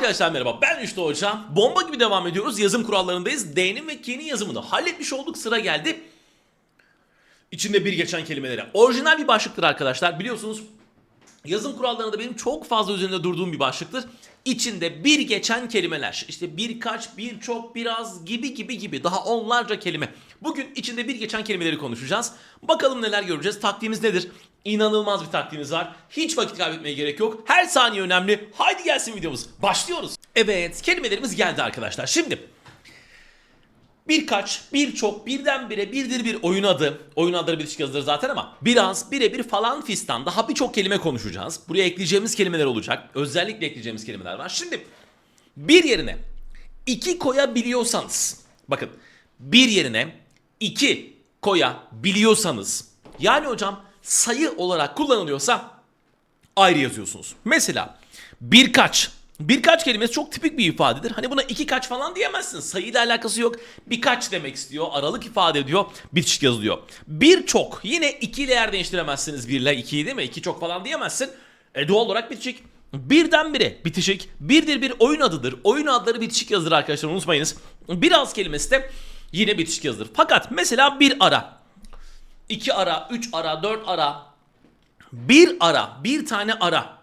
Arkadaşlar merhaba ben Üçlü Hoca. Bomba gibi devam ediyoruz. Yazım kurallarındayız. D'nin ve K'nin yazımını halletmiş olduk. Sıra geldi. İçinde bir geçen kelimelere. Orijinal bir başlıktır arkadaşlar. Biliyorsunuz yazım kurallarında benim çok fazla üzerinde durduğum bir başlıktır. İçinde bir geçen kelimeler. İşte birkaç, birçok, biraz gibi gibi gibi. Daha onlarca kelime. Bugün içinde bir geçen kelimeleri konuşacağız. Bakalım neler göreceğiz. Taktiğimiz nedir? İnanılmaz bir taktiğimiz var. Hiç vakit kaybetmeye gerek yok. Her saniye önemli. Haydi gelsin videomuz. Başlıyoruz. Evet kelimelerimiz geldi arkadaşlar. Şimdi birkaç, birçok, birdenbire, birdir bir oyun adı. Oyun adları bitişik yazılır zaten ama biraz, birebir falan fistan daha birçok kelime konuşacağız. Buraya ekleyeceğimiz kelimeler olacak. Özellikle ekleyeceğimiz kelimeler var. Şimdi bir yerine iki koyabiliyorsanız bakın bir yerine iki koyabiliyorsanız yani hocam sayı olarak kullanılıyorsa ayrı yazıyorsunuz. Mesela birkaç. Birkaç kelimesi çok tipik bir ifadedir. Hani buna iki kaç falan diyemezsin. Sayıyla alakası yok. Birkaç demek istiyor. Aralık ifade ediyor. Bitişik yazılıyor. Birçok. Yine iki ile yer değiştiremezsiniz. Bir ile ikiyi değil mi? İki çok falan diyemezsin. E doğal olarak bitişik. Birdenbire bitişik. Birdir bir oyun adıdır. Oyun adları bitişik yazılır arkadaşlar unutmayınız. Biraz kelimesi de yine bitişik yazılır. Fakat mesela bir ara. iki ara, üç ara, dört ara, bir ara, bir tane ara.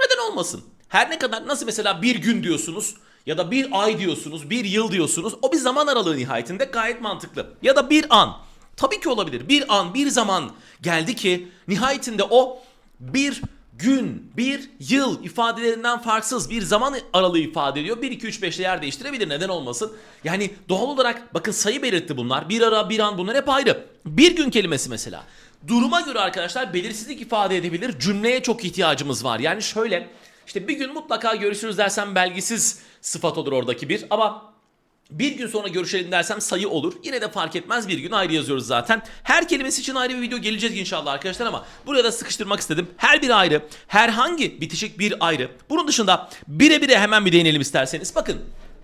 Neden olmasın? Her ne kadar nasıl mesela bir gün diyorsunuz ya da bir ay diyorsunuz, bir yıl diyorsunuz. O bir zaman aralığı nihayetinde gayet mantıklı. Ya da bir an. Tabii ki olabilir. Bir an, bir zaman geldi ki nihayetinde o bir gün, bir yıl ifadelerinden farksız bir zaman aralığı ifade ediyor. 1, 2, 3, 5 ile yer değiştirebilir. Neden olmasın? Yani doğal olarak bakın sayı belirtti bunlar. Bir ara, bir an bunlar hep ayrı. Bir gün kelimesi mesela. Duruma göre arkadaşlar belirsizlik ifade edebilir. Cümleye çok ihtiyacımız var. Yani şöyle işte bir gün mutlaka görüşürüz dersem belgisiz sıfat olur oradaki bir ama bir gün sonra görüşelim dersem sayı olur. Yine de fark etmez bir gün ayrı yazıyoruz zaten. Her kelimesi için ayrı bir video gelecek inşallah arkadaşlar ama buraya da sıkıştırmak istedim. Her biri ayrı. Herhangi bitişik bir ayrı. Bunun dışında bire bire hemen bir değinelim isterseniz. Bakın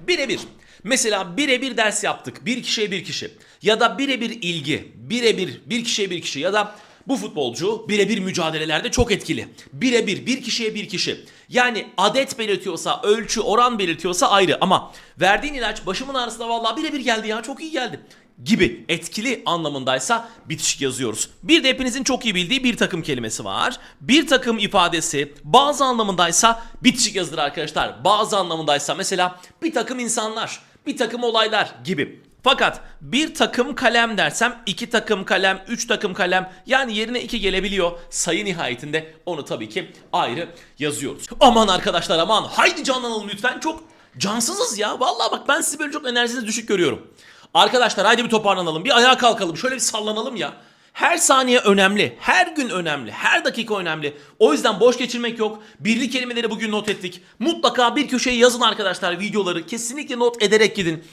birebir. Mesela birebir ders yaptık. Bir kişiye bir kişi. Ya da birebir ilgi. Birebir bir kişiye bir kişi. Ya da bu futbolcu birebir mücadelelerde çok etkili. Birebir bir kişiye bir kişi. Yani adet belirtiyorsa, ölçü, oran belirtiyorsa ayrı ama verdiğin ilaç başımın ağrısına vallahi birebir geldi ya çok iyi geldi gibi etkili anlamındaysa bitişik yazıyoruz. Bir de hepinizin çok iyi bildiği bir takım kelimesi var. Bir takım ifadesi bazı anlamındaysa bitişik yazılır arkadaşlar. Bazı anlamındaysa mesela bir takım insanlar, bir takım olaylar gibi. Fakat bir takım kalem dersem iki takım kalem, üç takım kalem yani yerine iki gelebiliyor. Sayı nihayetinde onu tabii ki ayrı yazıyoruz. Aman arkadaşlar aman haydi canlanalım lütfen çok cansızız ya. Vallahi bak ben sizi böyle çok enerjiniz düşük görüyorum. Arkadaşlar haydi bir toparlanalım bir ayağa kalkalım şöyle bir sallanalım ya. Her saniye önemli, her gün önemli, her dakika önemli. O yüzden boş geçirmek yok. Birli kelimeleri bugün not ettik. Mutlaka bir köşeye yazın arkadaşlar videoları. Kesinlikle not ederek gidin.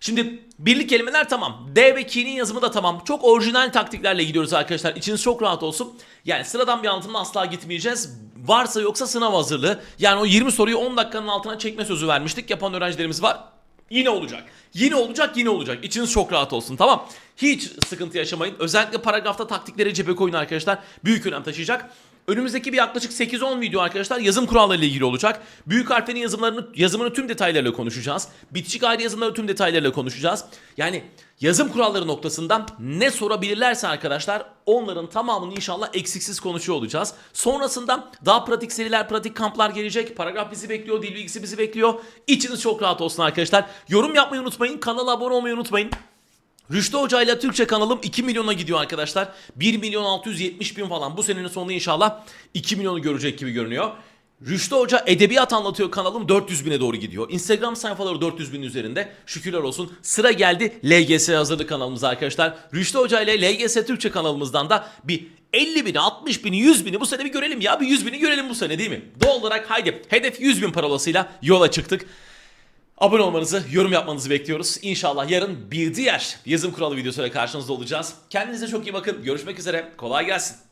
Şimdi birlik kelimeler tamam. D ve K'nin yazımı da tamam. Çok orijinal taktiklerle gidiyoruz arkadaşlar. İçiniz çok rahat olsun. Yani sıradan bir anlatımla asla gitmeyeceğiz. Varsa yoksa sınav hazırlığı. Yani o 20 soruyu 10 dakikanın altına çekme sözü vermiştik. Yapan öğrencilerimiz var. Yine olacak. Yine olacak yine olacak. İçiniz çok rahat olsun tamam. Hiç sıkıntı yaşamayın. Özellikle paragrafta taktikleri cephe koyun arkadaşlar. Büyük önem taşıyacak. Önümüzdeki bir yaklaşık 8-10 video arkadaşlar yazım kuralları ile ilgili olacak. Büyük harflerin yazımlarını, yazımını tüm detaylarıyla konuşacağız. Bitişik ayrı yazımları tüm detaylarıyla konuşacağız. Yani yazım kuralları noktasında ne sorabilirlerse arkadaşlar onların tamamını inşallah eksiksiz konuşuyor olacağız. Sonrasında daha pratik seriler, pratik kamplar gelecek. Paragraf bizi bekliyor, dil bilgisi bizi bekliyor. İçiniz çok rahat olsun arkadaşlar. Yorum yapmayı unutmayın, kanala abone olmayı unutmayın. Rüştü Hoca ile Türkçe kanalım 2 milyona gidiyor arkadaşlar. 1 milyon 670 bin falan. Bu senenin sonunda inşallah 2 milyonu görecek gibi görünüyor. Rüştü Hoca edebiyat anlatıyor kanalım 400 bine doğru gidiyor. Instagram sayfaları 400 bin üzerinde. Şükürler olsun. Sıra geldi LGS hazırlık kanalımıza arkadaşlar. Rüştü Hoca ile LGS Türkçe kanalımızdan da bir 50 bini, 60 bini, 100 bini bu sene bir görelim ya. Bir 100 bini görelim bu sene değil mi? Doğal olarak haydi hedef 100 bin parolasıyla yola çıktık. Abone olmanızı, yorum yapmanızı bekliyoruz. İnşallah yarın bir diğer yazım kuralı videosuyla karşınızda olacağız. Kendinize çok iyi bakın. Görüşmek üzere. Kolay gelsin.